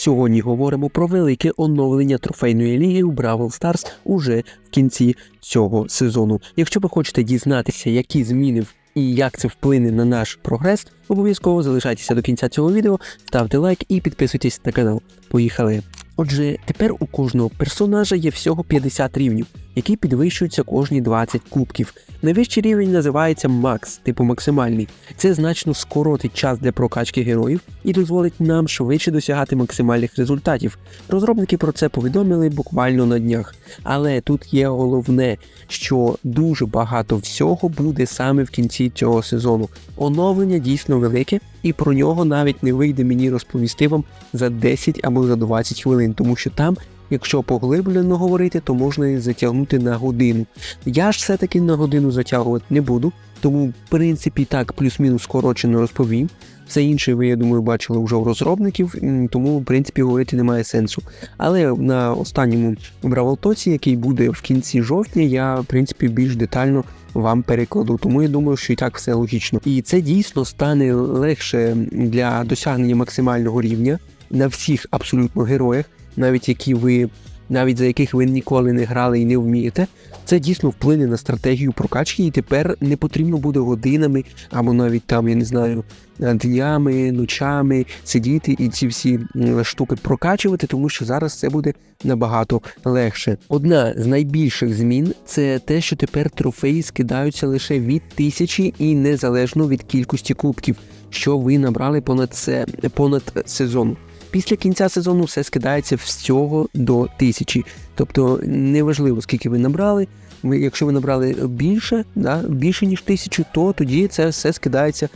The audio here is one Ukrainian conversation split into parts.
Сьогодні говоримо про велике оновлення трофейної ліги у Бравл Старс уже в кінці цього сезону. Якщо ви хочете дізнатися, які зміни і як це вплине на наш прогрес, обов'язково залишайтеся до кінця цього відео, ставте лайк і підписуйтесь на канал. Поїхали! Отже, тепер у кожного персонажа є всього 50 рівнів, які підвищуються кожні 20 кубків. Найвищий рівень називається Макс, типу максимальний. Це значно скоротить час для прокачки героїв і дозволить нам швидше досягати максимальних результатів. Розробники про це повідомили буквально на днях. Але тут є головне, що дуже багато всього буде саме в кінці цього сезону. Оновлення дійсно велике, і про нього навіть не вийде мені розповісти вам за 10 або за 20 хвилин, тому що там. Якщо поглиблено говорити, то можна і затягнути на годину. Я ж все-таки на годину затягувати не буду, тому в принципі так плюс-мінус скорочено розповім. Все інше ви, я думаю, бачили вже у розробників, тому в принципі говорити немає сенсу. Але на останньому Бравлтоці, який буде в кінці жовтня, я в принципі більш детально вам перекладу. Тому я думаю, що і так все логічно. І це дійсно стане легше для досягнення максимального рівня на всіх абсолютно героях, навіть які ви. Навіть за яких ви ніколи не грали і не вмієте, це дійсно вплине на стратегію прокачки, і тепер не потрібно буде годинами або навіть там, я не знаю, днями, ночами сидіти і ці всі штуки прокачувати, тому що зараз це буде набагато легше. Одна з найбільших змін це те, що тепер трофеї скидаються лише від тисячі і незалежно від кількості кубків, що ви набрали понад це понад сезон. Після кінця сезону все скидається всього до тисячі. Тобто неважливо, скільки ви набрали. Ви, якщо ви набрали більше, да, більше ніж тисячу, то тоді це все скидається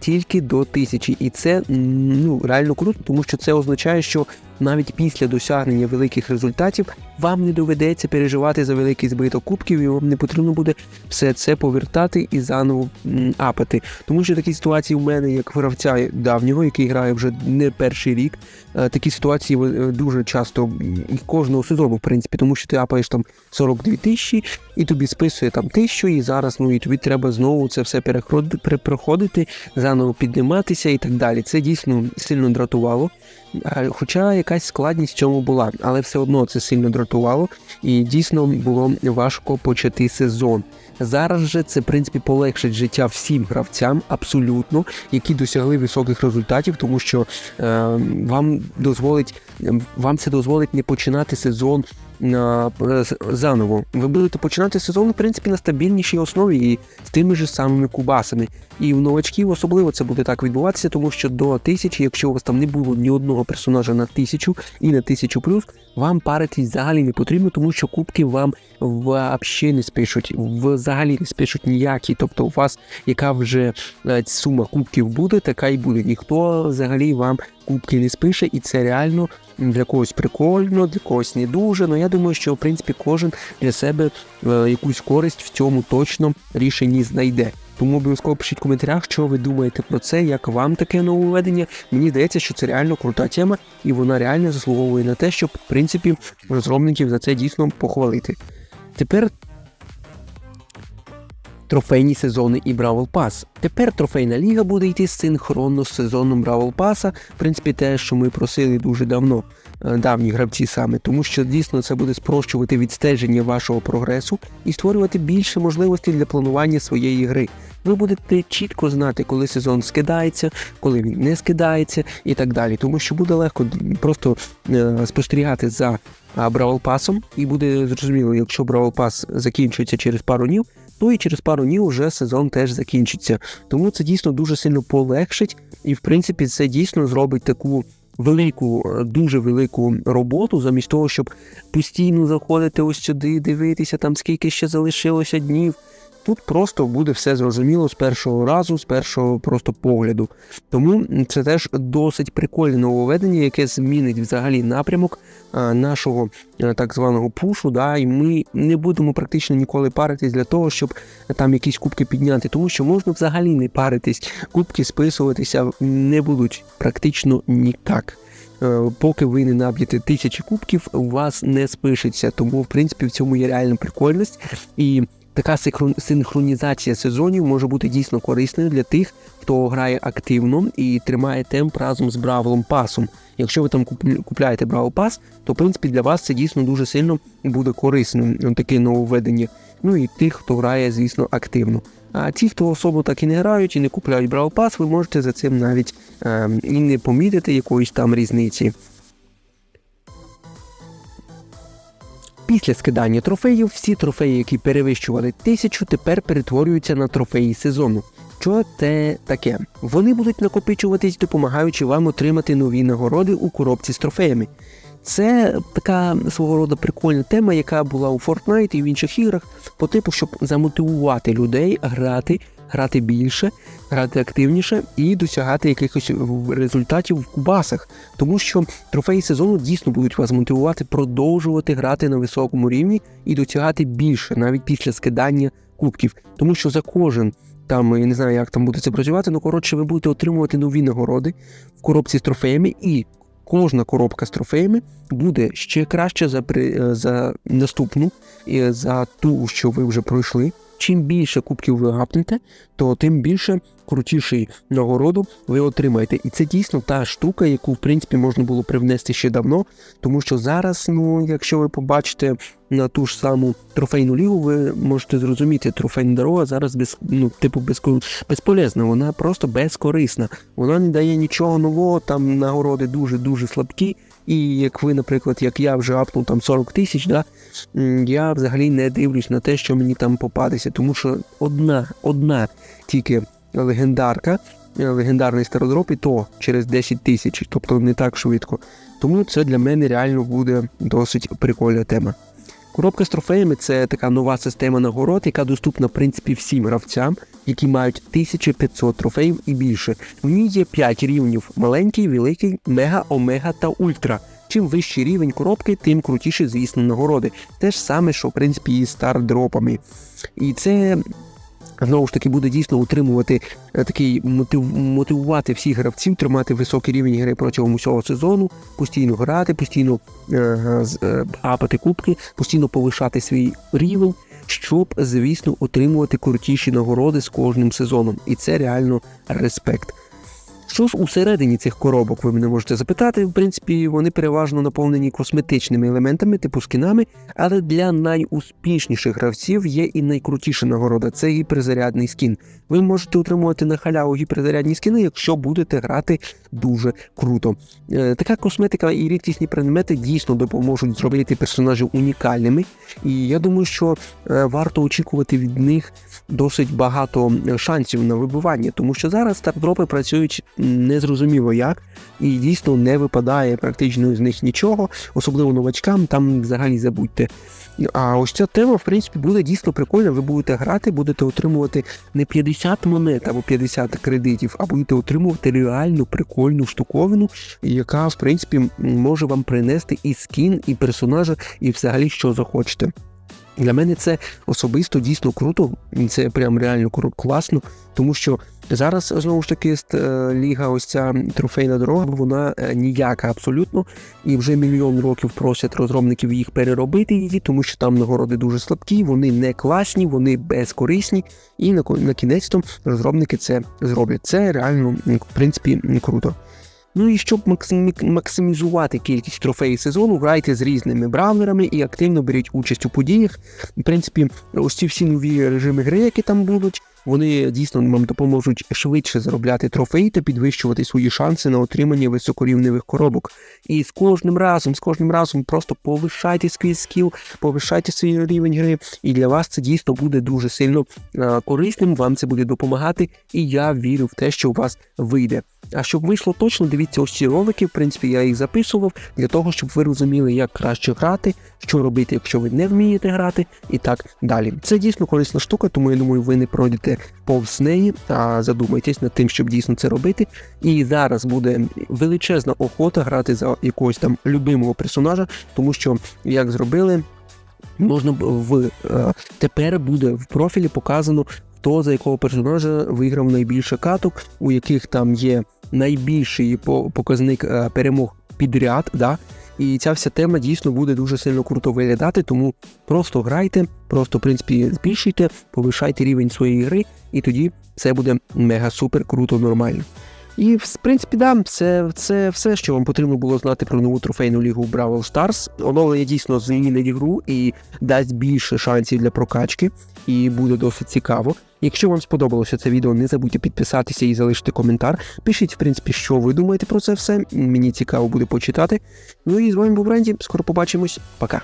тільки до тисячі. І це ну, реально круто, тому що це означає, що навіть після досягнення великих результатів вам не доведеться переживати за великий збиток кубків, і вам не потрібно буде все це повертати і заново апати. Тому що такі ситуації в мене, як гравця давнього, який грає вже не перший рік, е, такі ситуації е, дуже часто і кожного сезону, в принципі, тому що ти апаєш там 42 тисячі, і тобі списує там тисячу, і зараз ну і тобі треба знову це все переходити, заново підніматися і так далі. Це дійсно сильно дратувало. А, Хоча якась складність в цьому була, але все одно це сильно дратувало, і дійсно було важко почати сезон. Зараз же це в принципі полегшить життя всім гравцям, абсолютно, які досягли високих результатів, тому що е, вам дозволить вам це дозволить не починати сезон заново. Ви будете починати сезон, в принципі, на стабільнішій основі і з тими ж самими кубасами. І в новачків особливо це буде так відбуватися, тому що до тисячі, якщо у вас там не було ні одного персонажа на тисячу і на тисячу плюс, вам паритись взагалі не потрібно, тому що кубки вам взагалі не спишуть, взагалі не спишуть ніякі. Тобто, у вас яка вже е, сума кубків буде, така і буде. Ніхто взагалі вам кубки не спише, і це реально для когось прикольно, для когось не дуже. Ну я думаю, що в принципі кожен для себе е, якусь користь в цьому точно рішенні знайде. Тому обов'язково пишіть в коментарях, що ви думаєте про це, як вам таке нововведення. Мені здається, що це реально крута тема, і вона реально заслуговує на те, щоб в принципі розробників за це дійсно похвалити. Тепер трофейні сезони і Бравл Пас. Тепер трофейна ліга буде йти синхронно з сезоном Бравл Паса. В принципі, те, що ми просили дуже давно, е, давні гравці саме, тому що дійсно це буде спрощувати відстеження вашого прогресу і створювати більше можливостей для планування своєї гри. Ви будете чітко знати, коли сезон скидається, коли він не скидається і так далі. Тому що буде легко просто е, спостерігати за Бравл Пасом, і буде зрозуміло, якщо Бравл Пас закінчується через пару днів, то і через пару днів вже сезон теж закінчиться. Тому це дійсно дуже сильно полегшить, і в принципі це дійсно зробить таку. Велику, е, дуже велику роботу, замість того, щоб постійно заходити ось сюди, дивитися там, скільки ще залишилося днів. Тут просто буде все зрозуміло з першого разу, з першого просто погляду. Тому це теж досить прикольне нововведення, яке змінить взагалі напрямок нашого так званого пушу. Да, і ми не будемо практично ніколи паритись для того, щоб там якісь кубки підняти, тому що можна взагалі не паритись. Кубки списуватися не будуть практично ніяк. Е, Поки ви не наб'єте тисячі кубків, у вас не спишеться. Тому, в принципі, в цьому є реальна прикольність. І така синхронізація сезонів може бути дійсно корисною для тих, хто грає активно і тримає темп разом з Бравлом Пасом. Якщо ви там купляєте Бравл Пас, то в принципі для вас це дійсно дуже сильно буде корисним ну, таке нововведення. Ну і тих, хто грає, звісно, активно. А ті, хто особо так і не грають і не купляють Бравл Пас, ви можете за цим навіть е, і не помітити якоїсь там різниці. Після скидання трофеїв всі трофеї, які перевищували тисячу, тепер перетворюються на трофеї сезону. Що це таке? Вони будуть накопичуватись, допомагаючи вам отримати нові нагороди у коробці з трофеями. Це така свого роду прикольна тема, яка була у Fortnite і в інших іграх, по типу, щоб замотивувати людей грати, грати більше, грати активніше і досягати якихось результатів в кубасах. Тому що трофеї сезону дійсно будуть вас мотивувати продовжувати грати на високому рівні і досягати більше, навіть після скидання кубків. Тому що за кожен там я не знаю, як там буде це працювати. Ну коротше, ви будете отримувати нові нагороди в коробці з трофеями, і кожна коробка з трофеями буде ще краще за е, за наступну, за ту, що ви вже пройшли. Чим більше кубків ви гапнете, то тим більше крутіший нагороду ви отримаєте. І це дійсно та штука, яку в принципі можна було привнести ще давно, тому що зараз, ну якщо ви побачите на ту ж саму трофейну лігу, ви можете зрозуміти, трофейна дорога зараз без ну, типу безко... безполезна, вона просто безкорисна. Вона не дає нічого нового, там нагороди дуже дуже слабкі. І як ви, наприклад, як я вже апнув там 40 тисяч, да, я взагалі не дивлюсь на те, що мені там попадеться, тому що одна, одна тільки легендарка, е, легендарний стародроп, і то через 10 тисяч, тобто не так швидко. Тому це для мене реально буде досить прикольна тема. Коробка з трофеями це така нова система нагород, яка доступна в принципі всім гравцям, які мають 1500 трофеїв і більше. В ній є 5 рівнів: маленький, великий, мега, омега та ультра. Чим вищий рівень коробки, тим крутіші, звісно, нагороди. Те ж саме, що в принципі і з стардропами. І це знову ж таки буде дійсно утримувати е, такий мотив, мотивувати всіх гравців тримати високий рівень гри протягом усього сезону, постійно грати, постійно е, е, апати кубки, постійно повишати свій рівень, щоб, звісно, отримувати крутіші нагороди з кожним сезоном. І це реально респект. Що ж усередині цих коробок, ви мене можете запитати. В принципі, вони переважно наповнені косметичними елементами, типу скінами, але для найуспішніших гравців є і найкрутіша нагорода це гіперзарядний скін. Ви можете отримувати на халяву гіперзарядні скіни, якщо будете грати дуже круто. Е, така косметика і рідкісні предмети дійсно допоможуть зробити персонажів унікальними, і я думаю, що е, варто очікувати від них досить багато е, шансів на вибивання, тому що зараз стардропи працюють незрозуміло як, і дійсно не випадає практично з них нічого, особливо новачкам, там взагалі забудьте. А ось ця тема, в принципі, буде дійсно прикольна. Ви будете грати, будете отримувати не 50 монет або 50 кредитів, а будете отримувати реальну прикольну штуковину, яка, в принципі, може вам принести і скін, і персонажа, і взагалі що захочете. Для мене це особисто дійсно круто, це прям реально класно, тому що зараз знову ж таки е, ліга, ось ця трофейна дорога, вона е, ніяка абсолютно, і вже мільйон років просять розробників їх переробити її, тому що там нагороди дуже слабкі, вони не класні, вони безкорисні, і на, кінець то розробники це зроблять. Це реально, в принципі, круто. Ну і щоб максимізувати кількість трофеїв сезону, грайте з різними бравлерами і активно беріть участь у подіях. В принципі, ось ці всі нові режими гри, які там будуть, вони дійсно вам допоможуть швидше заробляти трофеї та підвищувати свої шанси на отримання високорівневих коробок. І з кожним разом, з кожним разом просто повишайте свій скіл, повишайте свій рівень гри, і для вас це дійсно буде дуже сильно е, корисним. Вам це буде допомагати, і я вірю в те, що у вас вийде. А щоб вийшло точно, дивіться ось ці ролики. В принципі, я їх записував для того, щоб ви розуміли, як краще грати, що робити, якщо ви не вмієте грати, і так далі. Це дійсно корисна штука, тому я думаю, ви не пройдете повз неї, а задумайтесь над тим, щоб дійсно це робити. І зараз буде величезна охота грати за якогось там любимого персонажа, тому що як зробили. Можна в е, тепер буде в профілі показано, хто за якого персонажа виграв найбільше каток, у яких там є найбільший по- показник е, перемог підряд, да? І ця вся тема дійсно буде дуже сильно круто виглядати, тому просто грайте, просто в принципі збільшуйте, повишайте рівень своєї гри, і тоді все буде мега супер круто, нормально. І в принципі, да, це, це все, що вам потрібно було знати про нову трофейну лігу Бравл Stars. Оновлення дійсно змінить ігру і дасть більше шансів для прокачки, і буде досить цікаво. Якщо вам сподобалося це відео, не забудьте підписатися і залишити коментар. Пишіть, в принципі, що ви думаєте про це все. Мені цікаво буде почитати. Ну і з вами був Ренді. Скоро побачимось. Пока.